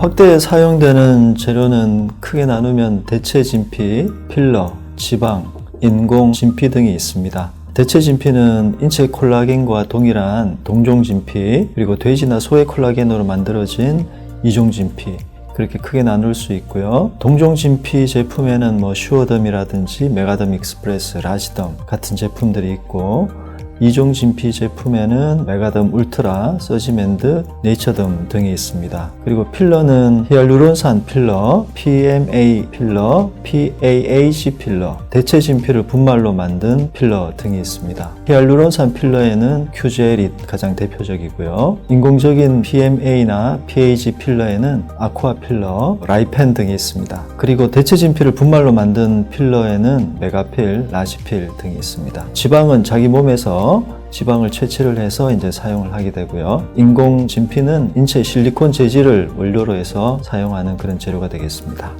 확대에 사용되는 재료는 크게 나누면 대체 진피, 필러, 지방, 인공 진피 등이 있습니다. 대체 진피는 인체 콜라겐과 동일한 동종 진피, 그리고 돼지나 소의 콜라겐으로 만들어진 이종 진피, 그렇게 크게 나눌 수 있고요. 동종 진피 제품에는 뭐 슈어덤이라든지 메가덤 익스프레스, 라지덤 같은 제품들이 있고 이종 진피 제품에는 메가덤 울트라, 서지맨드, 네이처덤 등이 있습니다. 그리고 필러는 히알루론산 필러, PMA 필러, PAAC 필러, 대체 진피를 분말로 만든 필러 등이 있습니다. 히알루론산 필러에는 큐젤이 가장 대표적이고요. 인공적인 PMA나 PAG 필러에는 아쿠아 필러, 라이펜 등이 있습니다. 그리고 대체 진피를 분말로 만든 필러에는 메가필, 라시필 등이 있습니다. 지방은 자기 몸에서 지방을 채취를 해서 이제 사용을 하게 되고요. 인공 진피는 인체 실리콘 재질을 원료로 해서 사용하는 그런 재료가 되겠습니다.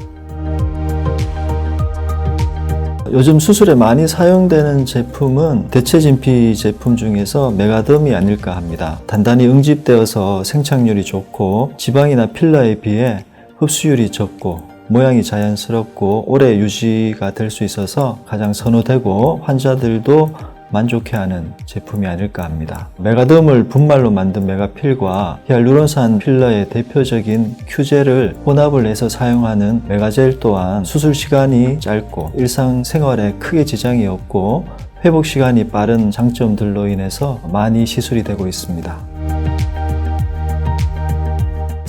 요즘 수술에 많이 사용되는 제품은 대체 진피 제품 중에서 메가덤이 아닐까 합니다. 단단히 응집되어서 생착률이 좋고 지방이나 필러에 비해 흡수율이 적고 모양이 자연스럽고 오래 유지가 될 수 있어서 가장 선호되고 환자들도 만족해하는 제품이 아닐까 합니다. 메가덤을 분말로 만든 메가필과 히알루론산 필러의 대표적인 큐젤을 혼합을 해서 사용하는 메가젤 또한 수술 시간이 짧고 일상생활에 크게 지장이 없고 회복 시간이 빠른 장점들로 인해서 많이 시술이 되고 있습니다.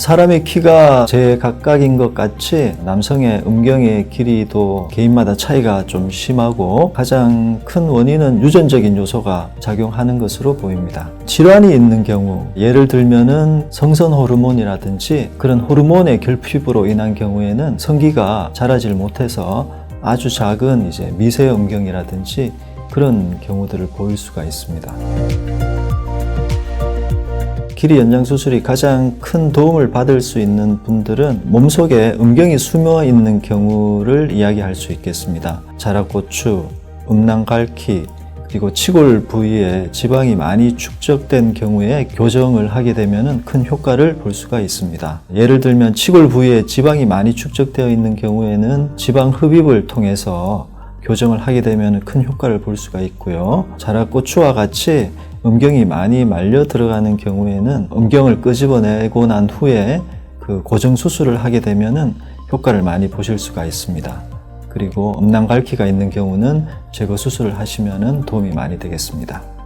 사람의 키가 제각각인 것 같이 남성의 음경의 길이도 개인마다 차이가 좀 심하고 가장 큰 원인은 유전적인 요소가 작용하는 것으로 보입니다. 질환이 있는 경우 예를 들면은 성선 호르몬이라든지 그런 호르몬의 결핍으로 인한 경우에는 성기가 자라질 못해서 아주 작은 이제 미세 음경이라든지 그런 경우들을 보일 수가 있습니다. 길이 연장 수술이 가장 큰 도움을 받을 수 있는 분들은 몸속에 음경이 숨어 있는 경우를 이야기할 수 있겠습니다. 자라고추, 음낭갈퀴, 그리고 치골 부위에 지방이 많이 축적된 경우에 교정을 하게 되면 큰 효과를 볼 수가 있습니다. 예를 들면 치골 부위에 지방이 많이 축적되어 있는 경우에는 지방 흡입을 통해서 교정을 하게 되면 큰 효과를 볼 수가 있고요. 자라고추와 같이 음경이 많이 말려 들어가는 경우에는 음경을 끄집어내고 난 후에 그 고정 수술을 하게 되면은 효과를 많이 보실 수가 있습니다. 그리고 음낭 갈퀴가 있는 경우는 제거 수술을 하시면은 도움이 많이 되겠습니다.